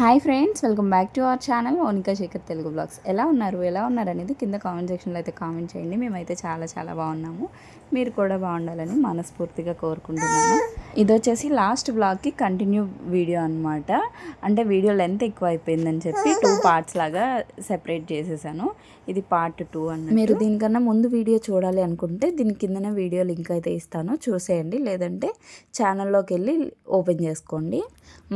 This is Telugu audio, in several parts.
Hi friends welcome back to our channel Mounika Sekhar Telugu blogs. ఎలా ఉన్నారు? ఎలా ఉన్నారు అనేది కింద కామెంట్ సెక్షన్లో అయితే కామెంట్ చేయండి. మేమైతే చాలా చాలా బాగున్నాము. మీరు కూడా బాగుండాలని మనస్ఫూర్తిగా కోరుకుంటున్నాను. ఇది వచ్చేసి లాస్ట్ బ్లాగ్కి కంటిన్యూ వీడియో అనమాట అంటే వీడియో లెంత్ ఎక్కువ అయిపోయిందని చెప్పి టూ పార్ట్స్ లాగా సెపరేట్ చేసేసాను. ఇది పార్ట్ టూ అన్న మీరు దీనికన్నా ముందు వీడియో చూడాలి అనుకుంటే దీని కిందనే వీడియో లింక్ అయితే ఇస్తాను. చూసేయండి. లేదంటే ఛానల్లోకి వెళ్ళి ఓపెన్ చేసుకోండి.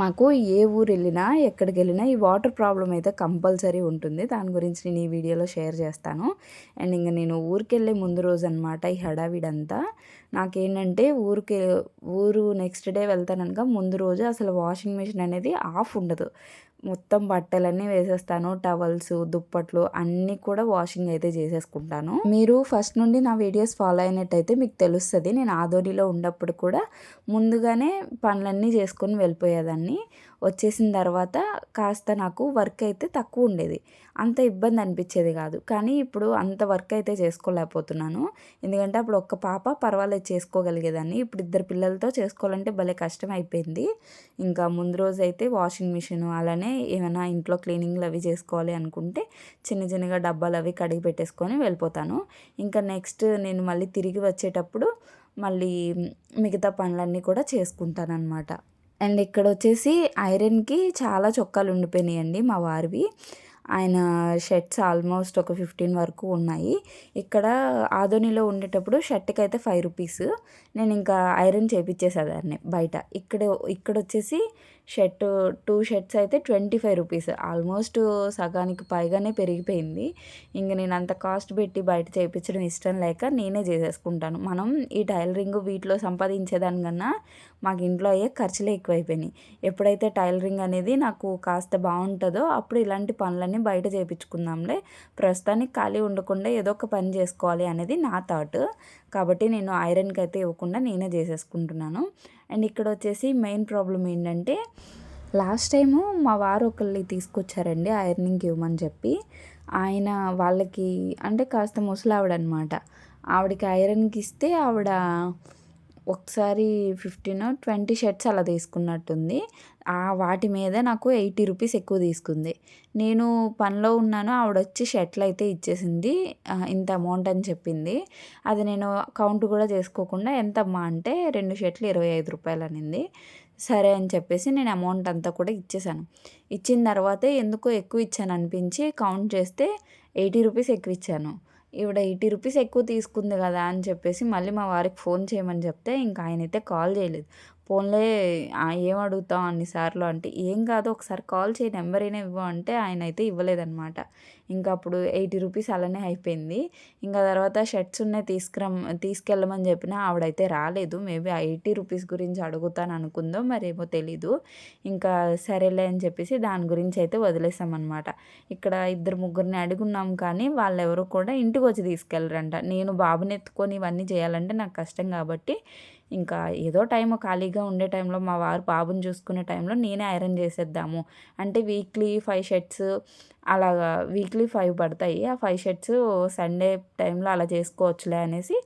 మాకు ఏ ఊరు వెళ్ళినా ఎక్కడికి వెళ్ళినా ఈ వాటర్ ప్రాబ్లం అయితే కంపల్సరీ ఉంటుంది. దాని గురించి నేను ఈ వీడియోలో షేర్ చేస్తాను. అండ్ ఇంకా నేను ఊరికి వెళ్ళే ముందు రోజు అనమాట ఈ హడావిడంతా. నాకేంటంటే ఊరికి ఊరు నెక్స్ట్ డే వెళ్తాననుక ముందు రోజు అసలు వాషింగ్ మిషన్ అనేది ఆఫ్ ఉండదు. మొత్తం బట్టలన్నీ వేసేస్తాను టవల్స్ దుప్పట్లు అన్నీ కూడా వాషింగ్ అయితే చేసేసుకుంటాను. మీరు ఫస్ట్ నుండి నా వీడియోస్ ఫాలో అయినట్టయితే మీకు తెలుస్తుంది. నేను ఆదోనిలో ఉన్నప్పుడు కూడా ముందుగానే పనులన్నీ చేసుకొని వెళ్ళిపోయేదాన్ని. వచ్చేసిన తర్వాత కాస్త నాకు వర్క్ అయితే తక్కువ ఉండేది. అంత ఇబ్బంది అనిపించేది కాదు. కానీ ఇప్పుడు అంత వర్క్ అయితే చేసుకోలేకపోతున్నాను. ఎందుకంటే అప్పుడు ఒక్క పాప పర్వాలేదు చేసుకోగలిగేదాన్ని. ఇప్పుడు ఇద్దరు పిల్లలతో చేసుకోవాలంటే భలే కష్టం అయిపోయింది ఇంకా ముందు రోజు అయితే వాషింగ్ మిషన్ అలానే ఏమైనా ఇంట్లో క్లీనింగ్లు అవి చేసుకోవాలి అనుకుంటే చిన్న చిన్నగా డబ్బాలు అవి కడిగి పెట్టేసుకొని వెళ్ళిపోతాను. ఇంకా నెక్స్ట్ నేను మళ్ళీ తిరిగి వచ్చేటప్పుడు మళ్ళీ మిగతా పనులన్నీ కూడా చేసుకుంటాను అనమాట అండ్ ఇక్కడ వచ్చేసి ఐరన్కి చాలా చొక్కాలు ఉండిపోయినాయండి మా వారివి. ఆయన షర్ట్స్ ఆల్మోస్ట్ ఒక ఫిఫ్టీన్ వరకు ఉన్నాయి. ఇక్కడ ఆదోనిలో ఉండేటప్పుడు షర్ట్కి అయితే ఫైవ్ రూపీస్. నేను ఇంకా ఐరన్ చేపించేసేదాన్ని బయట. ఇక్కడ ఇక్కడ వచ్చేసి షర్ట్ టూ షర్ట్స్ అయితే ట్వంటీ ఫైవ్ రూపీస్. ఆల్మోస్ట్ సగానికి పైగానే పెరిగిపోయింది. ఇంక నేను అంత కాస్ట్ పెట్టి బయట చేయించడం ఇష్టం లేక నేనే చేసేసుకుంటాను. మనం ఈ టైలరింగ్ వీటిలో సంపాదించేదానికన్నా మాకు ఇంట్లో అయ్యే ఖర్చులే ఎక్కువైపోయినాయి. ఎప్పుడైతే టైలరింగ్ అనేది నాకు కాస్త బాగుంటుందో అప్పుడు ఇలాంటి పనులన్నీ బయట చేయించుకుందాంలే ప్రస్తుతానికి ఖాళీ ఉండకుండా ఏదో ఒక పని చేసుకోవాలి అనేది నా థాట్. కాబట్టి నేను ఐరన్కి అయితే ఇవ్వకుండా నేనే చేసేసుకుంటున్నాను. అండ్ ఇక్కడ వచ్చేసి మెయిన్ ప్రాబ్లం ఏంటంటే లాస్ట్ టైము మా వారు ఒకళ్ళని తీసుకొచ్చారండి ఐరనింగ్కి ఇవ్వమని చెప్పి. ఆయన వాళ్ళకి అంటే కాస్త ముసలావిడ అనమాట ఆవిడకి ఐరన్కి ఇస్తే ఆవిడ ఒకసారి ఫిఫ్టీన్ ట్వంటీ షర్ట్స్ అలా తీసుకున్నట్టుంది. ఆ వాటి మీద నాకు ఎయిటీ రూపీస్ ఎక్కువ తీసుకుంది. నేను పనిలో ఉన్నాను ఆవిడ వచ్చి షర్ట్లు అయితే ఇచ్చేసింది ఇంత అమౌంట్ అని చెప్పింది. అది నేను కౌంట్ కూడా చేసుకోకుండా ఎంత అమ్మా అంటే రెండు షర్ట్లు ఇరవై ఐదు రూపాయలు అనింది. సరే అని చెప్పేసి నేను అమౌంట్ అంతా కూడా ఇచ్చేసాను. ఇచ్చిన తర్వాత ఎందుకో ఎక్కువ ఇచ్చాను అనిపించి కౌంట్ చేస్తే ఎయిటీ రూపీస్ ఎక్కువ ఇచ్చాను. ఈవిడ ఎయిటీ రూపీస్ ఎక్కువ తీసుకుంది కదా అని చెప్పేసి మళ్ళీ మా వారికి ఫోన్ చేయమని చెప్తే ఇంకా ఆయన అయితే కాల్ చేయలేదు. ఫోన్లే ఏం అడుగుతాం అన్నిసార్లు అంటే ఏం కాదు ఒకసారి కాల్ చేయి నెంబర్ అయినా ఇవ్వ అంటే ఆయన అయితే ఇవ్వలేదన్నమాట ఇంకా అప్పుడు ఎయిటీ రూపీస్ అలానే అయిపోయింది. ఇంకా తర్వాత షర్ట్స్ ఉన్నాయి తీసుకురమ్ తీసుకెళ్ళమని చెప్పిన ఆవిడైతే రాలేదు. మేబీ ఆ ఎయిటీ రూపీస్ గురించి అడుగుతాను అనుకుందో మరేమో తెలీదు. ఇంకా సరేలే అని చెప్పేసి దాని గురించి అయితే వదిలేసామన్నమాట ఇక్కడ ఇద్దరు ముగ్గురిని అడుగున్నాం కానీ వాళ్ళెవరు కూడా ఇంటికి వచ్చి తీసుకెళ్ళరంట. నేను బాబుని ఎత్తుకొని ఇవన్నీ చేయాలంటే నాకు కష్టం కాబట్టి ఇంకా ఏదో టైం ఖాళీగా ఉండే టైంలో మా వారు బాబుని చూసుకునే టైంలో నేనే ఐరన్ చేసేద్దాము. అంటే వీక్లీ ఫైవ్ షర్ట్స్ అలాగా వీక్లీ ఫైవ్ పడతాయి. ఆ ఫైవ్ షర్ట్స్ సండే టైంలో అలా చేసుకోవచ్చులే అనేసి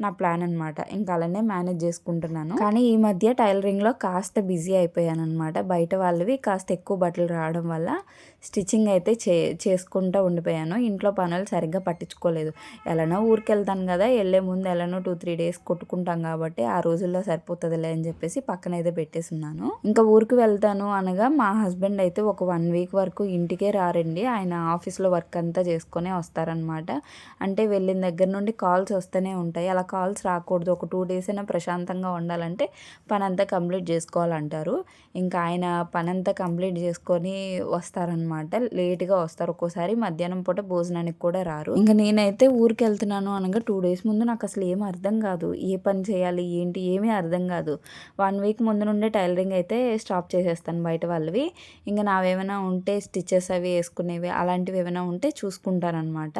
నా ప్లాన్ అనమాట ఇంకా అలానే మేనేజ్ చేసుకుంటున్నాను. కానీ ఈ మధ్య టైలరింగ్లో కాస్త బిజీ అయిపోయాను అనమాట బయట వాళ్ళవి కాస్త ఎక్కువ బట్టలు రావడం వల్ల స్టిచ్చింగ్ అయితే చే చేసుకుంటూ ఉండిపోయాను. ఇంట్లో పనులు సరిగ్గా పట్టించుకోలేదు. ఎలానో ఊరికి వెళ్తాను కదా వెళ్ళే ముందు ఎలానో టూ త్రీ డేస్ కొట్టుకుంటాం కాబట్టి ఆ రోజుల్లో సరిపోతుందిలే అని చెప్పేసి పక్కన అయితే పెట్టేస్తున్నాను ఇంకా ఊరికి వెళ్తాను అనగా మా హస్బెండ్ అయితే ఒక వన్ వీక్ వరకు ఇంటికే రారండి. ఆయన ఆఫీస్లో వర్క్ అంతా చేసుకునే వస్తారనమాట అంటే వెళ్ళిన దగ్గర నుండి కాల్స్ వస్తూనే ఉంటాయి. అలా కాల్స్ రాకూడదు. ఒక టూ డేస్ అయినా ప్రశాంతంగా ఉండాలంటే పని అంతా కంప్లీట్ చేసుకోవాలంటారు. ఇంకా ఆయన పని అంతా కంప్లీట్ చేసుకొని వస్తారనమాట లేట్గా వస్తారు. ఒక్కోసారి మధ్యాహ్నం పూట భోజనానికి కూడా రారు. ఇంకా నేనైతే ఊరికి వెళ్తున్నాను అనగా టూ డేస్ ముందు నాకు అసలు ఏం అర్థం కాదు. ఏ పని చేయాలి? ఏంటి? ఏమీ అర్థం కాదు. వన్ వీక్ ముందు నుండే టైలరింగ్ అయితే స్టాప్ చేసేస్తాను బయట వాళ్ళవి. ఇంకా నావేమైనా ఉంటే స్టిచెస్ అవి వేసుకునేవి అలాంటివి ఏమైనా ఉంటే చూసుకుంటానమాట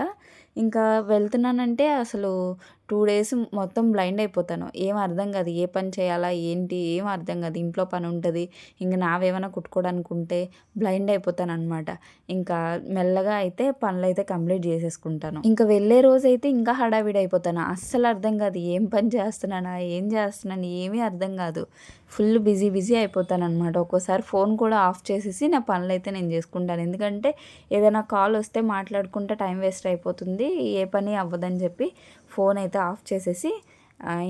ఇంకా వెళ్తున్నానంటే అసలు టూ డేస్ మొత్తం బ్లైండ్ అయిపోతాను. ఏం అర్థం కాదు. ఏ పని చేయాలా? ఏంటి? ఏం అర్థం కాదు. ఇంట్లో పని ఉంటుంది. ఇంకా నావేమైనా కుట్టుకోవడానికి ఉంటే బ్లైండ్ అయిపోతాను అనమాట ఇంకా మెల్లగా అయితే పనులు అయితే కంప్లీట్ చేసేసుకుంటాను. ఇంకా వెళ్ళే రోజు అయితే ఇంకా హడావిడి అయిపోతాను అస్సలు అర్థం కాదు. ఏం పని చేస్తున్నానా? ఏం చేస్తున్నాను? ఏమీ అర్థం కాదు. ఫుల్ బిజీ బిజీ అయిపోతాను అనమాట ఒక్కోసారి ఫోన్ కూడా ఆఫ్ చేసేసి నా పనులు అయితే నేను చేసుకుంటాను. ఎందుకంటే ఏదైనా కాల్ వస్తే మాట్లాడుకుంటే టైం వేస్ట్ అయిపోతుంది. ఏ పని అవ్వదని చెప్పి ఫోన్ అయితే ఆఫ్ చేసేసి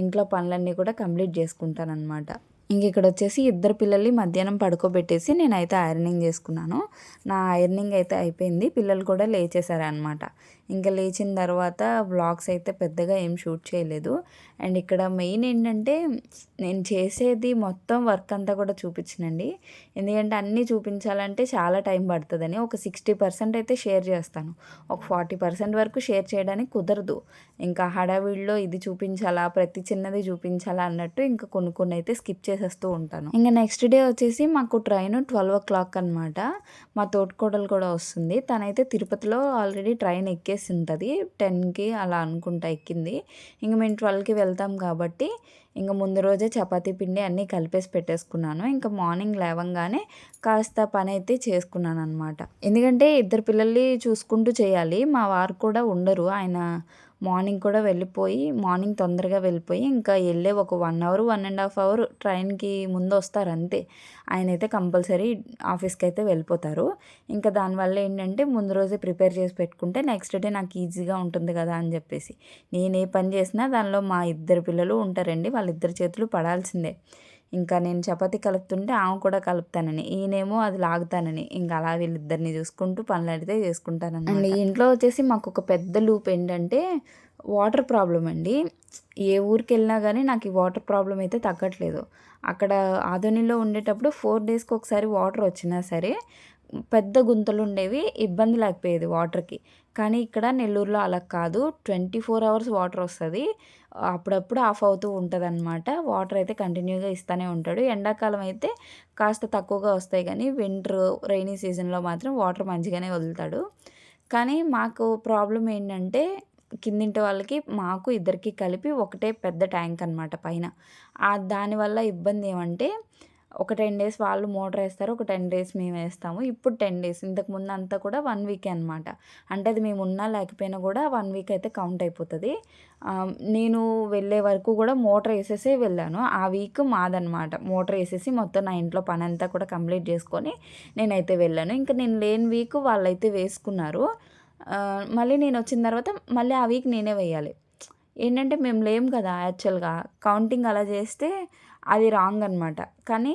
ఇంట్లో పనులన్నీ కూడా కంప్లీట్ చేసుకుంటాను అనమాట ఇంక ఇక్కడ వచ్చేసి ఇద్దరు పిల్లల్ని మధ్యాహ్నం పడుకోబెట్టేసి నేనైతే ఐరనింగ్ చేసుకున్నాను. నా ఐరనింగ్ అయితే అయిపోయింది. పిల్లలు కూడా లేచేశారనమాట ఇంకా లేచిన తర్వాత వ్లాగ్స్ అయితే పెద్దగా ఏం షూట్ చేయలేదు. అండ్ ఇక్కడ మెయిన్ ఏంటంటే నేను చేసేది మొత్తం వర్క్ అంతా కూడా చూపించనండి. ఎందుకంటే అన్నీ చూపించాలంటే చాలా టైం పడుతుందని. ఒక సిక్స్టీ పర్సెంట్ అయితే షేర్ చేస్తాను. ఒక ఫార్టీ పర్సెంట్ వరకు షేర్ చేయడానికి కుదరదు. ఇంకా హడావిడిలో ఇది చూపించాలా ప్రతి చిన్నది చూపించాలా అన్నట్టు ఇంకా కొన్ని కొన్ని అయితే స్కిప్ చేసేస్తూ ఉంటాను. ఇంకా నెక్స్ట్ డే వచ్చేసి మాకు ట్రైన్ ట్వెల్వ్ ఓ క్లాక్ అనమాట మా తోటికోడలు కూడా వస్తుంది. తనైతే తిరుపతిలో ఆల్రెడీ ట్రైన్ ఎక్కే ఎక్కేసి ఉంటుంది టెన్కి అలా అనుకుంటా ఎక్కింది. ఇంక మేము ట్వెల్వ్కి వెళ్తాం కాబట్టి ఇంకా ముందు రోజే చపాతీ పిండి అన్నీ కలిపేసి పెట్టేసుకున్నాను. ఇంకా మార్నింగ్ లేవంగానే కాస్త పని అయితే చేసుకున్నాను అనమాట ఎందుకంటే ఇద్దరు పిల్లల్ని చూసుకుంటూ చేయాలి. మా వారు కూడా ఉండరు. ఆయన మార్నింగ్ కూడా వెళ్ళిపోయి మార్నింగ్ తొందరగా వెళ్ళిపోయి ఇంకా వెళ్ళే ఒక one hour one and half hour ట్రైన్కి ముందు వస్తారు అంతే. ఆయన అయితే కంపల్సరీ ఆఫీస్కి అయితే వెళ్ళిపోతారు. ఇంకా దానివల్ల ఏంటంటే ముందు రోజే ప్రిపేర్ చేసి పెట్టుకుంటే నెక్స్ట్ డే నాకు ఈజీగా ఉంటుంది కదా అని చెప్పేసి. నేను ఏ పని చేసినా దానిలో మా ఇద్దరు పిల్లలు ఉంటారండి. వాళ్ళిద్దరి చేతులు పడాల్సిందే. ఇంకా నేను చపాతీ కలుపుతుంటే ఆమె కూడా కలుపుతానని ఈయనేమో అది లాగుతానని. ఇంకా అలా వీళ్ళిద్దరిని చూసుకుంటూ పనులు అడితే చేసుకుంటాను అండ్ ఇంట్లో వచ్చేసి మాకు ఒక పెద్ద లూప్ ఏంటంటే వాటర్ ప్రాబ్లం అండి. ఏ ఊరికి వెళ్ళినా కానీ నాకు ఈ వాటర్ ప్రాబ్లం అయితే తగ్గట్లేదు. అక్కడ ఆధునిలో ఉండేటప్పుడు ఫోర్ డేస్కి ఒకసారి వాటర్ వచ్చినా సరే పెద్ద గుంతలు ఉండేవి ఇబ్బంది లేకపోయేది వాటర్కి. కానీ ఇక్కడ నెల్లూరులో అలా కాదు. ట్వంటీ ఫోర్ అవర్స్ వాటర్ వస్తుంది. అప్పుడప్పుడు ఆఫ్ అవుతూ ఉంటుంది అనమాట వాటర్ అయితే కంటిన్యూగా ఇస్తూనే ఉంటాడు. ఎండాకాలం అయితే కాస్త తక్కువగా వస్తాయి కానీ వింటర్ రైనీ సీజన్లో మాత్రం వాటర్ మంచిగానే వదులుతాడు. కానీ మాకు ప్రాబ్లం ఏంటంటే కిందింటి వాళ్ళకి మాకు ఇద్దరికి కలిపి ఒకటే పెద్ద ట్యాంక్ అనమాట పైన దానివల్ల ఇబ్బంది ఏమంటే ఒక టెన్ డేస్ వాళ్ళు మోటార్ వేస్తారు ఒక టెన్ డేస్ మేము వేస్తాము. ఇప్పుడు టెన్ డేస్ ఇంతకు ముందు అంతా కూడా వన్ వీకే అనమాట అంటే అది మేము ఉన్నా లేకపోయినా కూడా వన్ వీక్ అయితే కౌంట్ అయిపోతుంది. నేను వెళ్ళే వరకు కూడా మోటార్ వేసేసే వెళ్ళాను. ఆ వీక్ మాదనమాట మోటార్ వేసేసి మొత్తం నా ఇంట్లో పని అంతా కూడా కంప్లీట్ చేసుకొని నేనైతే వెళ్ళాను. ఇంకా నేను లేని వీక్ వాళ్ళైతే వేసుకున్నారు. మళ్ళీ నేను వచ్చిన తర్వాత మళ్ళీ ఆ వీక్ నేనే వేయాలి. ఏంటంటే మేము లేము కదా యాక్చువల్గా. కౌంటింగ్ అలా చేస్తే అది రాంగ్ అనమాట కానీ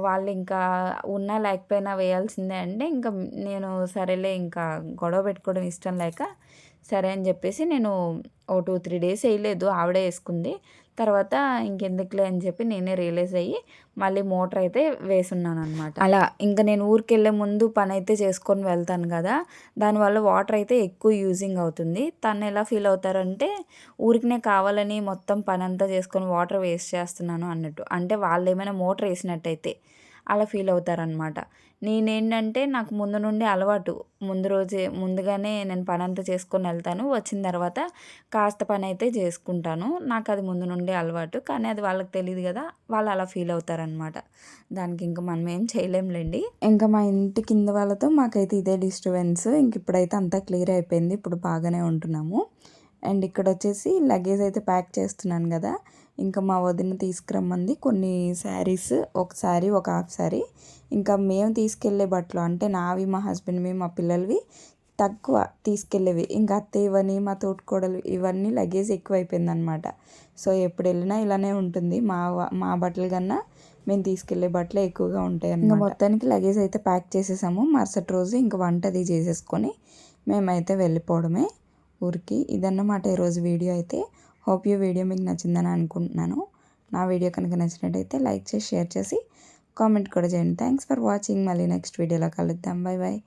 వాళ్ళు ఇంకా ఉన్నా లేకపోయినా వేయాల్సిందే అంటే ఇంకా నేను సరేలే ఇంకా గొడవ పెట్టుకోవడం ఇష్టం లేక సరే అని చెప్పేసి నేను ఓ టూ త్రీ డేస్ వేయలేదు ఆవిడే వేసుకుంది. తర్వాత ఇంకెందుకులే అని చెప్పి నేనే రియలైజ్ అయ్యి మళ్ళీ మోటార్ అయితే వేసున్నాను అనమాట అలా ఇంకా నేను ఊరికి వెళ్ళే ముందు పని అయితే చేసుకొని వెళ్తాను కదా దానివల్ల వాటర్ అయితే ఎక్కువ యూజింగ్ అవుతుంది. తను ఎలా ఫీల్ అవుతారంటే ఊరికినే కావాలని మొత్తం పని అంతా చేసుకొని వాటర్ వేస్ట్ చేస్తున్నాను అన్నట్టు. అంటే వాళ్ళు ఏమైనా మోటార్ వేసినట్టయితే అలా ఫీల్ అవుతారనమాట. నేనేంటంటే నాకు ముందు నుండి అలవాటు. ముందు రోజే ముందుగానే నేను పని అంతా చేసుకొని వెళ్తాను. వచ్చిన తర్వాత కాస్త పని అయితే చేసుకుంటాను. నాకు అది ముందు నుండి అలవాటు. కానీ అది వాళ్ళకి తెలియదు కదా వాళ్ళు అలా ఫీల్ అవుతారనమాట. దానికి ఇంకా మనం ఏం చేయలేంలేండి. ఇంకా మా ఇంటి కింద వాళ్ళతో మాకైతే ఇదే డిస్టర్బెన్స్. ఇంక ఇప్పుడైతే అంతా క్లియర్ అయిపోయింది. ఇప్పుడు బాగానే ఉంటున్నాము. అండ్ ఇక్కడ వచ్చేసి లగేజ్ అయితే ప్యాక్ చేస్తున్నాను కదా ఇంకా మా వదిన తీసుకురమ్మంది కొన్ని శారీస్ ఒక శారీ ఒక హాఫ్ శారీ. ఇంకా మేము తీసుకెళ్ళే బట్టలు అంటే నావి మా హస్బెండ్వి మా పిల్లలవి తక్కువ తీసుకెళ్ళేవి. ఇంకా అత్త ఇవని మా తోటికోడలు ఇవన్నీ లగేజ్ ఎక్కువైపోయిందనమాట. సో ఎప్పుడు వెళ్ళినా ఇలానే ఉంటుంది. మా మా బట్టలు కన్నా మేము తీసుకెళ్ళే బట్టలే ఎక్కువగా ఉంటాయి ఇంకా మొత్తానికి లగేజ్ అయితే ప్యాక్ చేసేసాము. మరుసటి రోజు ఇంకా వంట అది చేసేసుకొని మేమైతే వెళ్ళిపోవడమే. ఊరికి ఇదన్నమాట ఈరోజు వీడియో అయితే. హోప్ యూ వీడియో మీకు నచ్చిందని అనుకుంటున్నాను. నా వీడియో కనుక నచ్చినట్టయితే లైక్ చేసి షేర్ చేసి కామెంట్ కూడా చేయండి. థ్యాంక్స్ ఫర్ వాచింగ్ మళ్ళీ నెక్స్ట్ వీడియోలో కలుద్దాం. Bye bye